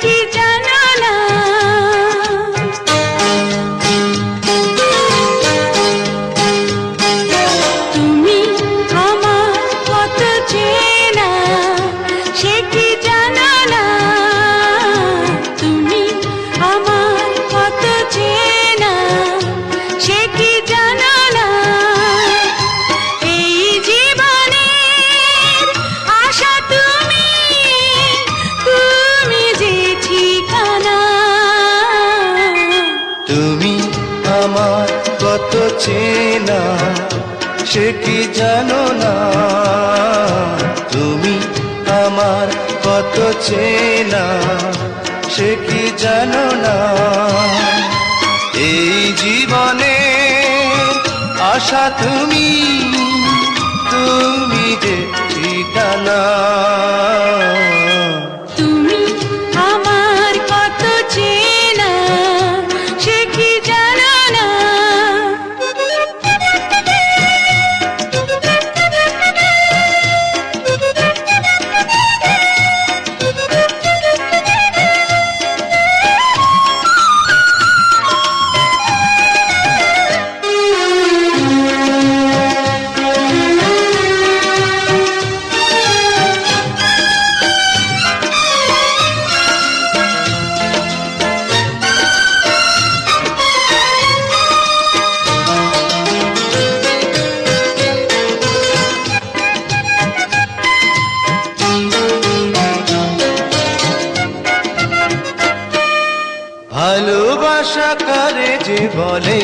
চেনা সে কি চেনা সে কি জানো না? তুমি আমার কত চেনা, সে কি জানো না? এই জীবনে আশা তুমি ভালোবাসা করে যে বলে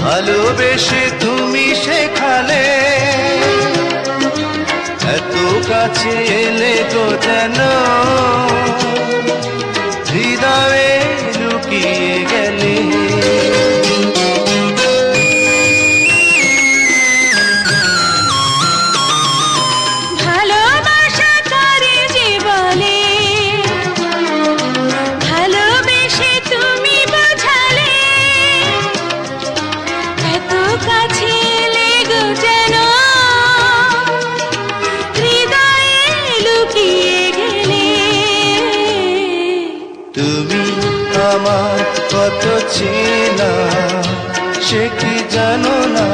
ভালোবেসে তুমি শেখালে এত কাছে এলে তো যেন তুমি আমার কত চেনা সে কি জানো না?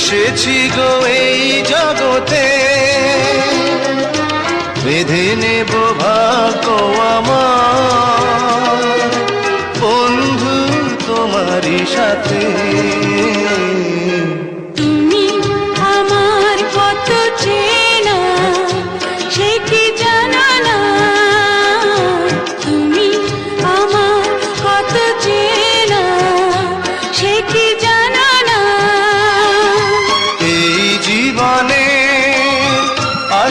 এসেছি গো এই জগতে